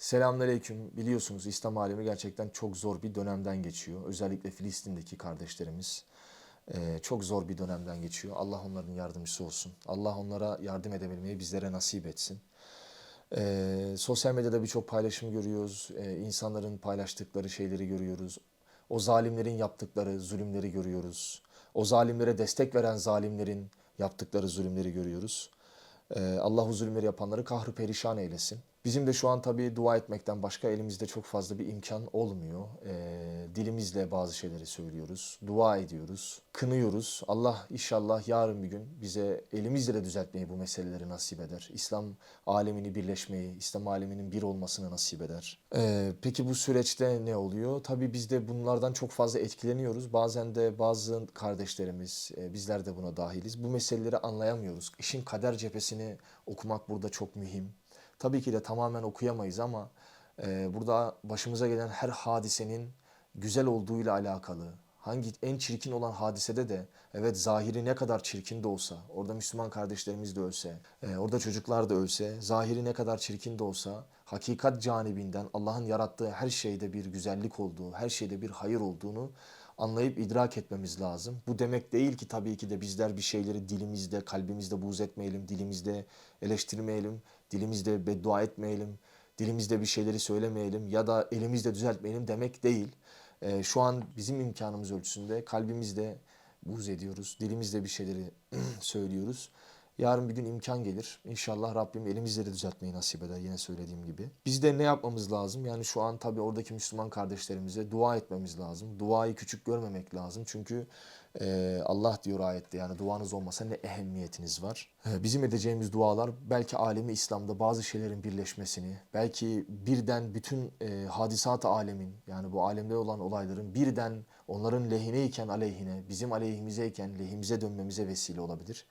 Selamünaleyküm. Biliyorsunuz İslam alemi gerçekten çok zor bir dönemden geçiyor. Özellikle Filistin'deki kardeşlerimiz eee, çok zor bir dönemden geçiyor. Allah onların yardımcısı olsun. Allah onlara yardım edebilmeyi bizlere nasip etsin. Eee, sosyal medyada birçok paylaşım görüyoruz. Eee, insanların paylaştıkları şeyleri görüyoruz. O zalimlerin yaptıkları zulümleri görüyoruz. O zalimlere destek veren zalimlerin yaptıkları zulümleri görüyoruz. Ee, Allah o zulümleri yapanları kahrı perişan eylesin. Bizim de şu an tabii dua etmekten başka elimizde çok fazla bir imkan olmuyor. Ee, dilimizle bazı şeyleri söylüyoruz, dua ediyoruz, kınıyoruz. Allah inşallah yarın bir gün bize elimizle de düzeltmeyi bu meseleleri nasip eder. İslam alemini birleşmeyi, İslam aleminin bir olmasını nasip eder. Ee, peki bu süreçte ne oluyor? Tabii biz de bunlardan çok fazla etkileniyoruz. Bazen de bazı kardeşlerimiz, e, bizler de buna dahiliz. Bu meseleleri anlayamıyoruz. İşin kader cephesini okumak burada çok mühim. Tabii ki de tamamen okuyamayız ama e, burada başımıza gelen her hadisenin güzel olduğuyla alakalı. Hangi en çirkin olan hadisede de evet zahiri ne kadar çirkin de olsa, orada Müslüman kardeşlerimiz de ölse, e, orada çocuklar da ölse, zahiri ne kadar çirkin de olsa, hakikat canibinden Allah'ın yarattığı her şeyde bir güzellik olduğu, her şeyde bir hayır olduğunu anlayıp idrak etmemiz lazım. Bu demek değil ki tabii ki de bizler bir şeyleri dilimizde, kalbimizde buğz etmeyelim, dilimizde eleştirmeyelim, dilimizde beddua etmeyelim, dilimizde bir şeyleri söylemeyelim ya da elimizde düzeltmeyelim demek değil. Ee, şu an bizim imkanımız ölçüsünde kalbimizde buğz ediyoruz, dilimizde bir şeyleri söylüyoruz. Yarın bir gün imkan gelir. İnşallah Rabbim elimizle de düzeltmeyi nasip eder yine söylediğim gibi. Biz de ne yapmamız lazım? Yani şu an tabii oradaki Müslüman kardeşlerimize dua etmemiz lazım. Duayı küçük görmemek lazım. Çünkü e, Allah diyor ayette yani duanız olmasa ne ehemmiyetiniz var. E, bizim edeceğimiz dualar belki alemi İslam'da bazı şeylerin birleşmesini, belki birden bütün e, hadisat alemin yani bu alemde olan olayların birden onların lehineyken aleyhine, bizim aleyhimizeyken lehimize dönmemize vesile olabilir.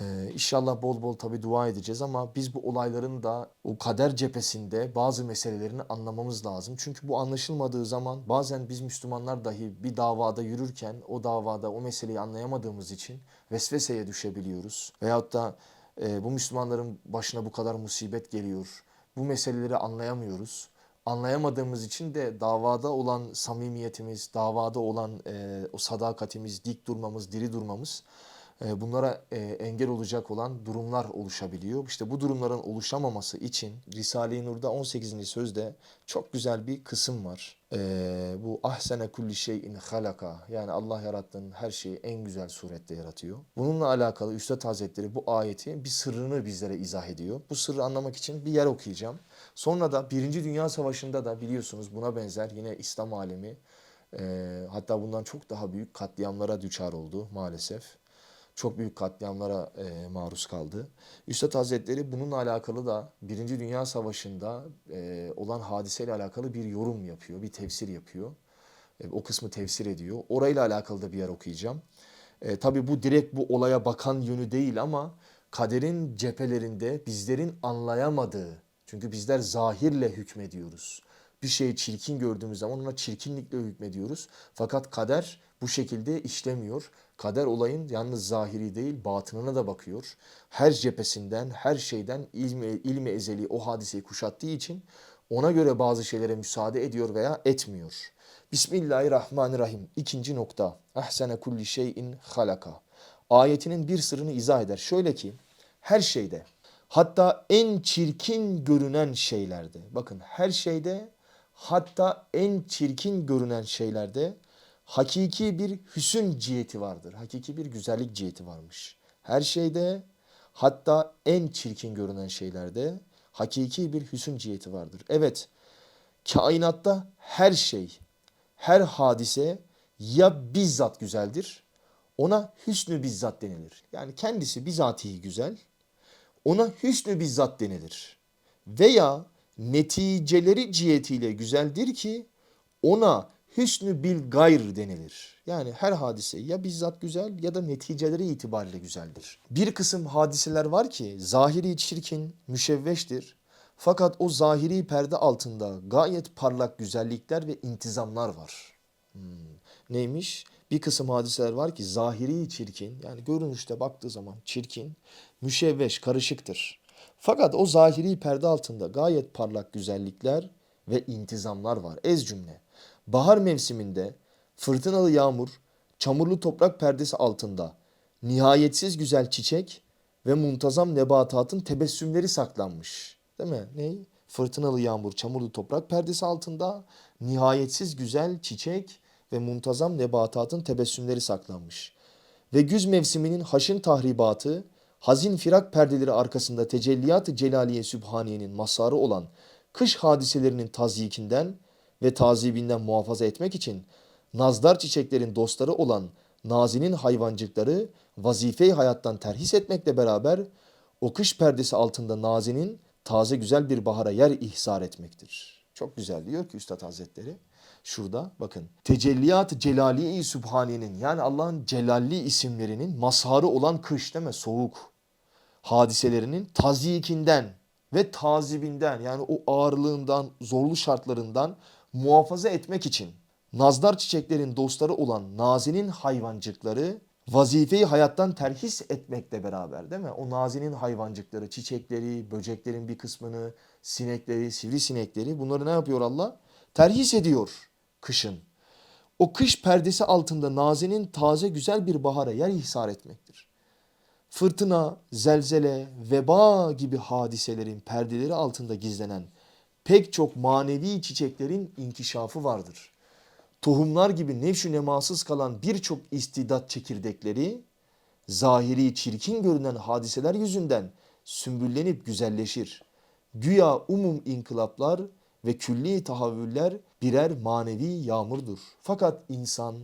Ee, inşallah bol bol tabi dua edeceğiz ama biz bu olayların da o kader cephesinde bazı meselelerini anlamamız lazım. Çünkü bu anlaşılmadığı zaman bazen biz Müslümanlar dahi bir davada yürürken o davada o meseleyi anlayamadığımız için vesveseye düşebiliyoruz. Veyahut da e, bu Müslümanların başına bu kadar musibet geliyor. Bu meseleleri anlayamıyoruz. Anlayamadığımız için de davada olan samimiyetimiz, davada olan e, o sadakatimiz, dik durmamız, diri durmamız bunlara e, engel olacak olan durumlar oluşabiliyor. İşte bu durumların oluşamaması için Risale-i Nur'da 18. sözde çok güzel bir kısım var. E, bu ahsene kulli şeyin halaka yani Allah yarattığın her şeyi en güzel surette yaratıyor. Bununla alakalı Üstad Hazretleri bu ayeti bir sırrını bizlere izah ediyor. Bu sırrı anlamak için bir yer okuyacağım. Sonra da Birinci Dünya Savaşı'nda da biliyorsunuz buna benzer yine İslam alemi e, hatta bundan çok daha büyük katliamlara düçar oldu maalesef çok büyük katliamlara e, maruz kaldı. Üstad Hazretleri bununla alakalı da Birinci Dünya Savaşı'nda e, olan hadiseyle alakalı bir yorum yapıyor, bir tefsir yapıyor. E, o kısmı tefsir ediyor. Orayla alakalı da bir yer okuyacağım. E, tabii bu direkt bu olaya bakan yönü değil ama kaderin cephelerinde bizlerin anlayamadığı, çünkü bizler zahirle hükmediyoruz. Bir şeyi çirkin gördüğümüz zaman ona çirkinlikle hükmediyoruz. Fakat kader bu şekilde işlemiyor. Kader olayın yalnız zahiri değil batınına da bakıyor. Her cephesinden, her şeyden ilmi, ilmi ezeli o hadiseyi kuşattığı için ona göre bazı şeylere müsaade ediyor veya etmiyor. Bismillahirrahmanirrahim. İkinci nokta. Ahsene kulli şeyin halaka. Ayetinin bir sırrını izah eder. Şöyle ki her şeyde hatta en çirkin görünen şeylerde bakın her şeyde hatta en çirkin görünen şeylerde hakiki bir hüsün ciheti vardır. Hakiki bir güzellik ciheti varmış. Her şeyde hatta en çirkin görünen şeylerde hakiki bir hüsün ciheti vardır. Evet kainatta her şey, her hadise ya bizzat güzeldir, ona hüsnü bizzat denilir. Yani kendisi bizatihi güzel, ona hüsnü bizzat denilir. Veya neticeleri cihetiyle güzeldir ki ona hüsnü bil gayr denilir. Yani her hadise ya bizzat güzel ya da neticeleri itibariyle güzeldir. Bir kısım hadiseler var ki zahiri çirkin, müşevveştir. Fakat o zahiri perde altında gayet parlak güzellikler ve intizamlar var. Hmm. Neymiş? Bir kısım hadiseler var ki zahiri çirkin yani görünüşte baktığı zaman çirkin, müşevveş, karışıktır. Fakat o zahiri perde altında gayet parlak güzellikler ve intizamlar var. Ez cümle. Bahar mevsiminde fırtınalı yağmur, çamurlu toprak perdesi altında nihayetsiz güzel çiçek ve muntazam nebatatın tebessümleri saklanmış. Değil mi? Ne? Fırtınalı yağmur, çamurlu toprak perdesi altında nihayetsiz güzel çiçek ve muntazam nebatatın tebessümleri saklanmış. Ve güz mevsiminin haşin tahribatı, hazin firak perdeleri arkasında tecelliyat-ı celaliye sübhaniyenin masarı olan kış hadiselerinin tazyikinden ve tazibinden muhafaza etmek için nazdar çiçeklerin dostları olan nazinin hayvancıkları vazife-i hayattan terhis etmekle beraber o kış perdesi altında nazinin taze güzel bir bahara yer ihsar etmektir. Çok güzel diyor ki Üstad Hazretleri. Şurada bakın. Tecelliyat celaliye-i sübhaniyenin yani Allah'ın celalli isimlerinin mazharı olan kış değil mi? Soğuk hadiselerinin tazyikinden ve tazibinden yani o ağırlığından, zorlu şartlarından muhafaza etmek için nazdar çiçeklerin dostları olan nazinin hayvancıkları vazifeyi hayattan terhis etmekle beraber değil mi? O nazinin hayvancıkları, çiçekleri, böceklerin bir kısmını, sinekleri, sivrisinekleri bunları ne yapıyor Allah? Terhis ediyor kışın. O kış perdesi altında nazinin taze güzel bir bahara yer ihsar etmektir. Fırtına, zelzele, veba gibi hadiselerin perdeleri altında gizlenen pek çok manevi çiçeklerin inkişafı vardır. Tohumlar gibi nevşü nemasız kalan birçok istidat çekirdekleri zahiri çirkin görünen hadiseler yüzünden sümbüllenip güzelleşir. Güya umum inkılaplar ve külli tahavvüller birer manevi yağmurdur. Fakat insan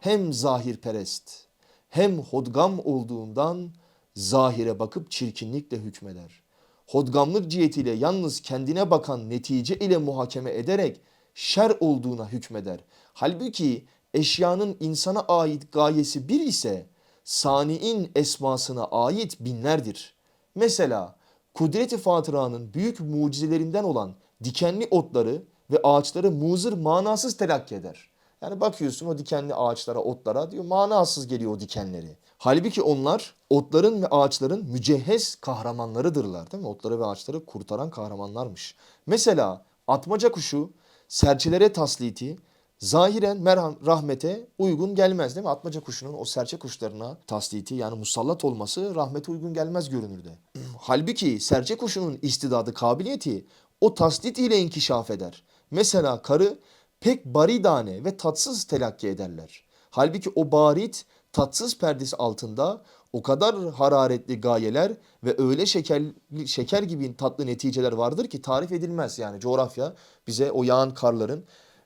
hem zahirperest hem hodgam olduğundan zahire bakıp çirkinlikle hükmeder. Hodgamlık cihetiyle yalnız kendine bakan netice ile muhakeme ederek şer olduğuna hükmeder. Halbuki eşyanın insana ait gayesi bir ise sani'in esmasına ait binlerdir. Mesela kudreti fatıranın büyük mucizelerinden olan dikenli otları ve ağaçları muzır manasız telakki eder. Yani bakıyorsun o dikenli ağaçlara, otlara diyor manasız geliyor o dikenleri. Halbuki onlar otların ve ağaçların mücehhez kahramanlarıdırlar değil mi? Otları ve ağaçları kurtaran kahramanlarmış. Mesela atmaca kuşu serçelere tasliti zahiren merham, rahmete uygun gelmez değil mi? Atmaca kuşunun o serçe kuşlarına tasliti yani musallat olması rahmete uygun gelmez görünürde. Halbuki serçe kuşunun istidadı, kabiliyeti o taslit ile inkişaf eder. Mesela karı pek baridane ve tatsız telakki ederler. Halbuki o barit tatsız perdesi altında o kadar hararetli gayeler ve öyle şeker, şeker gibi tatlı neticeler vardır ki tarif edilmez. Yani coğrafya bize o yağan karların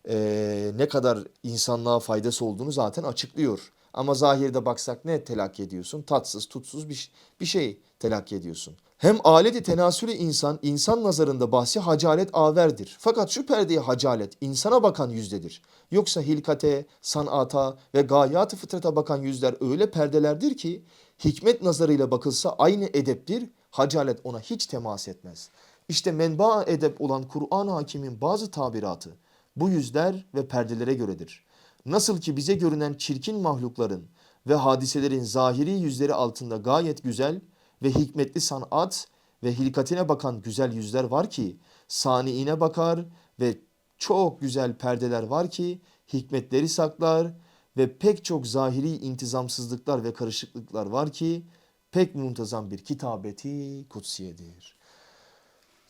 eee, ne kadar insanlığa faydası olduğunu zaten açıklıyor. Ama zahirde baksak ne telakki ediyorsun? Tatsız, tutsuz bir, bir şey telakki ediyorsun. Hem aleti tenasülü insan, insan nazarında bahsi hacalet averdir. Fakat şu perdeye hacalet insana bakan yüzdedir. Yoksa hilkate, sanata ve gayat-ı fıtrata bakan yüzler öyle perdelerdir ki hikmet nazarıyla bakılsa aynı edeptir, hacalet ona hiç temas etmez. İşte menba edep olan Kur'an hakimin bazı tabiratı bu yüzler ve perdelere göredir. Nasıl ki bize görünen çirkin mahlukların ve hadiselerin zahiri yüzleri altında gayet güzel ve hikmetli sanat ve hilkatine bakan güzel yüzler var ki saniine bakar ve çok güzel perdeler var ki hikmetleri saklar ve pek çok zahiri intizamsızlıklar ve karışıklıklar var ki pek muntazam bir kitabeti kutsiyedir.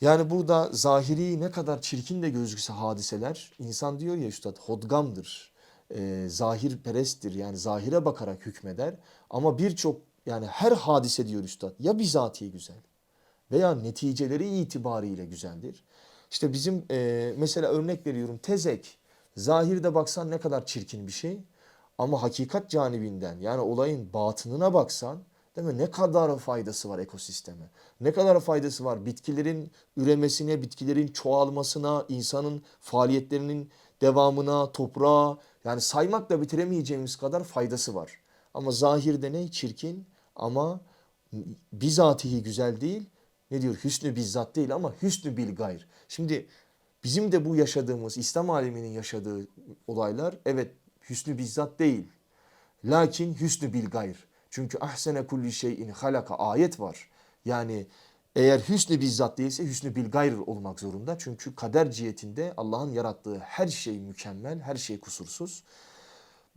Yani burada zahiri ne kadar çirkin de gözükse hadiseler insan diyor ya üstad hodgamdır. Ee, zahir peresttir yani zahire bakarak hükmeder. Ama birçok yani her hadise diyor üstad ya bizatihi güzel veya neticeleri itibariyle güzeldir. İşte bizim e, mesela örnek veriyorum tezek. Zahirde baksan ne kadar çirkin bir şey. Ama hakikat canibinden yani olayın batınına baksan değil mi? Ne kadar faydası var ekosisteme. Ne kadar faydası var bitkilerin üremesine, bitkilerin çoğalmasına, insanın faaliyetlerinin devamına, toprağa yani saymakla bitiremeyeceğimiz kadar faydası var. Ama zahirde ne? Çirkin ama bizatihi güzel değil. Ne diyor? Hüsnü bizzat değil ama hüsnü bil gayr. Şimdi bizim de bu yaşadığımız İslam aleminin yaşadığı olaylar evet hüsnü bizzat değil. Lakin hüsnü bil gayr. Çünkü ahsene kulli şeyin halaka ayet var. Yani Eğer hüsnü bizzat değilse hüsnü bil gayr olmak zorunda. Çünkü kader cihetinde Allah'ın yarattığı her şey mükemmel, her şey kusursuz.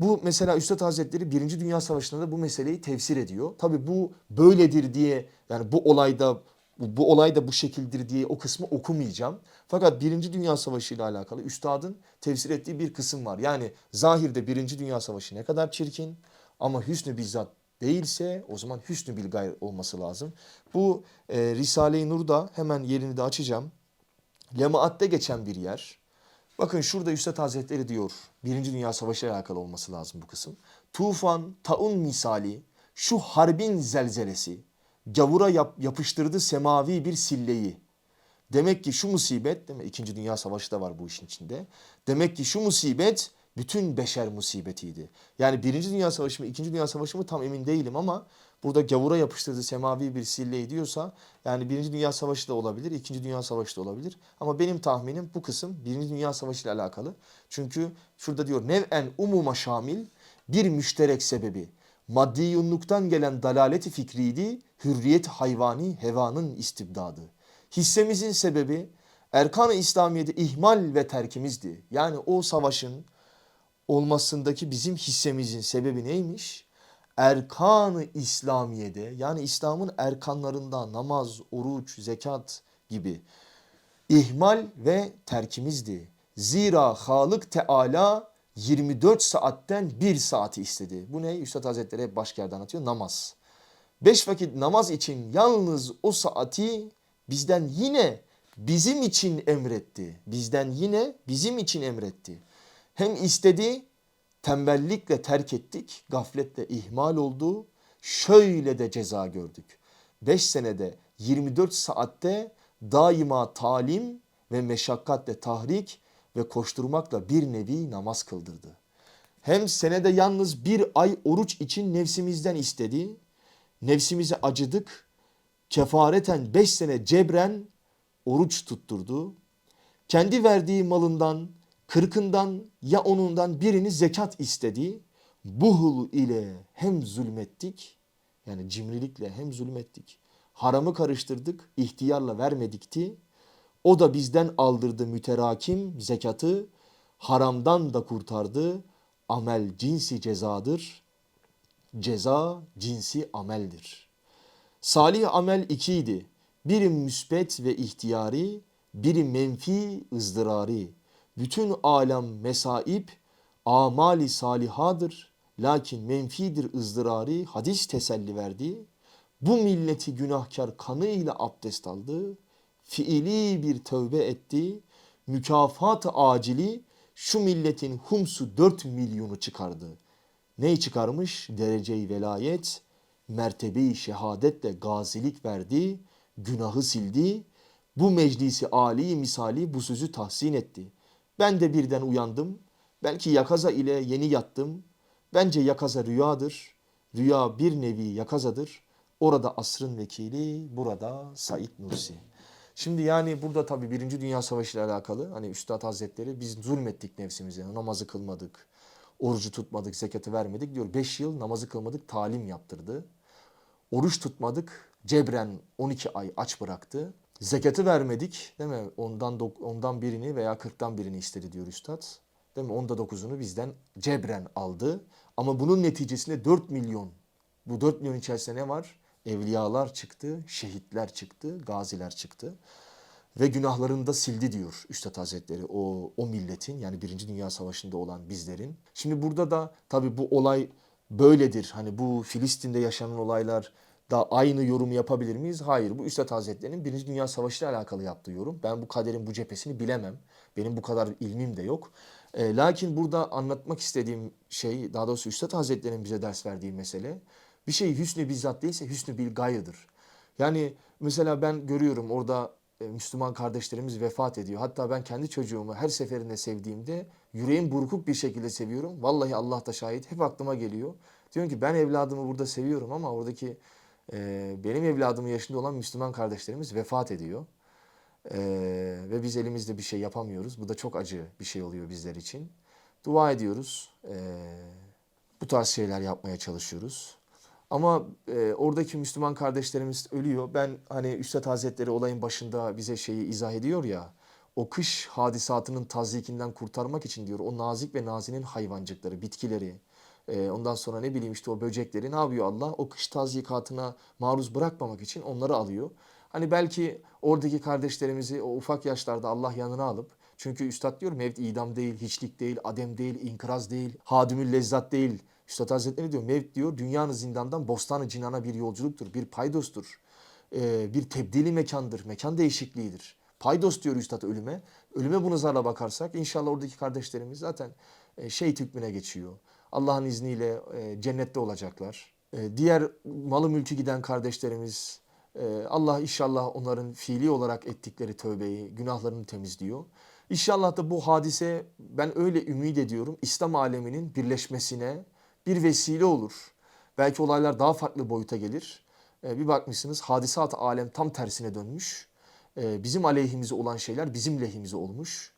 Bu mesela Üstad Hazretleri Birinci Dünya Savaşı'nda da bu meseleyi tefsir ediyor. Tabi bu böyledir diye yani bu olayda bu, bu olay da bu şekildir diye o kısmı okumayacağım. Fakat Birinci Dünya Savaşı ile alakalı Üstad'ın tefsir ettiği bir kısım var. Yani zahirde Birinci Dünya Savaşı ne kadar çirkin ama hüsnü bizzat değilse o zaman hüsnü bil gayr olması lazım. Bu e, Risale-i Nur'da hemen yerini de açacağım. Lemaatte geçen bir yer. Bakın şurada Üstad Hazretleri diyor. Birinci Dünya Savaşı ile alakalı olması lazım bu kısım. Tufan, taun misali, şu harbin zelzelesi, gavura yap, yapıştırdı semavi bir silleyi. Demek ki şu musibet, değil mi? İkinci Dünya Savaşı da var bu işin içinde. Demek ki şu musibet bütün beşer musibetiydi. Yani Birinci Dünya Savaşı mı, İkinci Dünya Savaşı mı tam emin değilim ama burada gavura yapıştırdığı semavi bir silleyi diyorsa yani Birinci Dünya Savaşı da olabilir, İkinci Dünya Savaşı da olabilir. Ama benim tahminim bu kısım Birinci Dünya Savaşı ile alakalı. Çünkü şurada diyor nev'en umuma şamil bir müşterek sebebi. Maddi yunluktan gelen dalaleti fikriydi, hürriyet hayvani hevanın istibdadı. Hissemizin sebebi erkan-ı İslamiyet'e ihmal ve terkimizdi. Yani o savaşın olmasındaki bizim hissemizin sebebi neymiş? Erkan-ı İslamiye'de yani İslam'ın erkanlarında namaz, oruç, zekat gibi ihmal ve terkimizdi. Zira Halık Teala 24 saatten 1 saati istedi. Bu ne? Üstad Hazretleri hep başka yerde anlatıyor. Namaz. Beş vakit namaz için yalnız o saati bizden yine bizim için emretti. Bizden yine bizim için emretti. Hem istedi, tembellikle terk ettik, gafletle ihmal oldu. Şöyle de ceza gördük. 5 senede 24 saatte daima talim ve meşakkatle tahrik ve koşturmakla bir nevi namaz kıldırdı. Hem senede yalnız bir ay oruç için nefsimizden istedi. Nefsimize acıdık. Kefareten 5 sene cebren oruç tutturdu. Kendi verdiği malından kırkından ya onundan birini zekat istedi. Buhul ile hem zulmettik yani cimrilikle hem zulmettik. Haramı karıştırdık, ihtiyarla vermedikti. O da bizden aldırdı müterakim zekatı, haramdan da kurtardı. Amel cinsi cezadır. Ceza cinsi ameldir. Salih amel ikiydi. Biri müsbet ve ihtiyari, biri menfi ızdırari. Bütün alem mesaip, amali salihadır. Lakin menfidir ızdırari, hadis teselli verdi. Bu milleti günahkar kanıyla abdest aldı. Fiili bir tövbe etti. Mükafat acili şu milletin humsu dört milyonu çıkardı. Neyi çıkarmış? Dereceyi velayet, mertebeyi şehadetle gazilik verdi, günahı sildi. Bu meclisi âli misali bu sözü tahsin etti. Ben de birden uyandım. Belki yakaza ile yeni yattım. Bence yakaza rüyadır. Rüya bir nevi yakazadır. Orada asrın vekili, burada Said Nursi. Şimdi yani burada tabii Birinci Dünya Savaşı ile alakalı hani Üstad Hazretleri biz zulmettik nefsimize. Namazı kılmadık, orucu tutmadık, zekatı vermedik diyor. Beş yıl namazı kılmadık, talim yaptırdı. Oruç tutmadık, cebren 12 ay aç bıraktı. Zekatı vermedik değil mi? Ondan ondan birini veya 40'tan birini istedi diyor üstad. Değil mi? Onda dokuzunu bizden cebren aldı. Ama bunun neticesinde 4 milyon. Bu 4 milyon içerisinde ne var? Evliyalar çıktı, şehitler çıktı, gaziler çıktı. Ve günahlarını da sildi diyor Üstad Hazretleri o, o milletin yani Birinci Dünya Savaşı'nda olan bizlerin. Şimdi burada da tabii bu olay böyledir. Hani bu Filistin'de yaşanan olaylar da aynı yorumu yapabilir miyiz? Hayır. Bu Üstad Hazretleri'nin Birinci Dünya Savaşı ile alakalı yaptığı yorum. Ben bu kaderin bu cephesini bilemem. Benim bu kadar ilmim de yok. E, lakin burada anlatmak istediğim şey, daha doğrusu Üstad Hazretleri'nin bize ders verdiği mesele, bir şey hüsnü bizzat değilse hüsnü bil gayıdır. Yani mesela ben görüyorum orada e, Müslüman kardeşlerimiz vefat ediyor. Hatta ben kendi çocuğumu her seferinde sevdiğimde yüreğim burkuk bir şekilde seviyorum. Vallahi Allah da şahit hep aklıma geliyor. Diyorum ki ben evladımı burada seviyorum ama oradaki e, benim evladımın yaşında olan Müslüman kardeşlerimiz vefat ediyor. E, ve biz elimizde bir şey yapamıyoruz. Bu da çok acı bir şey oluyor bizler için. Dua ediyoruz. E, bu tarz şeyler yapmaya çalışıyoruz. Ama e, oradaki Müslüman kardeşlerimiz ölüyor. Ben hani Üstad Hazretleri olayın başında bize şeyi izah ediyor ya. O kış hadisatının tazyikinden kurtarmak için diyor o nazik ve nazinin hayvancıkları, bitkileri, e, ondan sonra ne bileyim işte o böcekleri ne yapıyor Allah? O kış tazyikatına maruz bırakmamak için onları alıyor. Hani belki oradaki kardeşlerimizi o ufak yaşlarda Allah yanına alıp çünkü Üstad diyor mevt idam değil, hiçlik değil, adem değil, inkıraz değil, hadümül lezzat değil. Üstad Hazretleri diyor mevt diyor dünyanın zindandan bostanı cinana bir yolculuktur, bir paydostur. Ee, bir tebdili mekandır, mekan değişikliğidir. Paydos diyor Üstad ölüme. Ölüme bu nazarla bakarsak inşallah oradaki kardeşlerimiz zaten e, şehit hükmüne geçiyor. Allah'ın izniyle e, cennette olacaklar. E, diğer malı mülkü giden kardeşlerimiz e, Allah inşallah onların fiili olarak ettikleri tövbeyi, günahlarını temizliyor. İnşallah da bu hadise ben öyle ümit ediyorum İslam aleminin birleşmesine bir vesile olur. Belki olaylar daha farklı boyuta gelir. Bir bakmışsınız hadisat alem tam tersine dönmüş. Bizim aleyhimize olan şeyler bizim lehimize olmuş.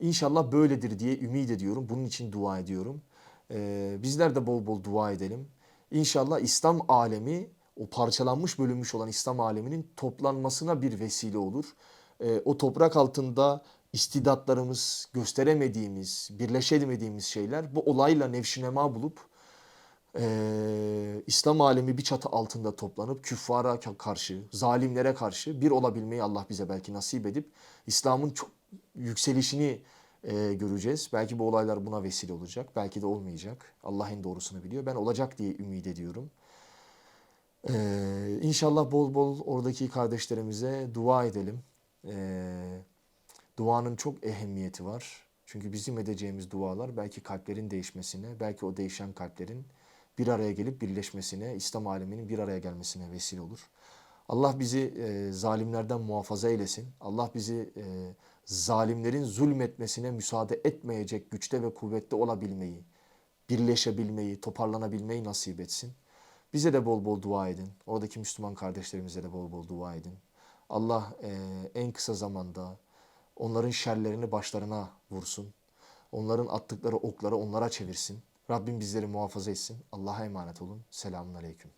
İnşallah böyledir diye ümit ediyorum. Bunun için dua ediyorum. Ee, bizler de bol bol dua edelim. İnşallah İslam alemi, o parçalanmış bölünmüş olan İslam aleminin toplanmasına bir vesile olur. Ee, o toprak altında istidatlarımız, gösteremediğimiz, birleşemediğimiz şeyler bu olayla nevşinema bulup ee, İslam alemi bir çatı altında toplanıp küffara karşı, zalimlere karşı bir olabilmeyi Allah bize belki nasip edip İslam'ın çok yükselişini e, göreceğiz. Belki bu olaylar buna vesile olacak, belki de olmayacak. Allah en doğrusunu biliyor. Ben olacak diye ümit ediyorum. Ee, inşallah bol bol oradaki kardeşlerimize dua edelim. Ee, duanın çok ehemmiyeti var. Çünkü bizim edeceğimiz dualar belki kalplerin değişmesine, belki o değişen kalplerin bir araya gelip birleşmesine, İslam aleminin bir araya gelmesine vesile olur. Allah bizi e, zalimlerden muhafaza eylesin. Allah bizi e, zalimlerin zulmetmesine müsaade etmeyecek güçte ve kuvvette olabilmeyi, birleşebilmeyi, toparlanabilmeyi nasip etsin. Bize de bol bol dua edin. Oradaki Müslüman kardeşlerimize de bol bol dua edin. Allah e, en kısa zamanda onların şerlerini başlarına vursun. Onların attıkları okları onlara çevirsin. Rabbim bizleri muhafaza etsin. Allah'a emanet olun. Selamun Aleyküm.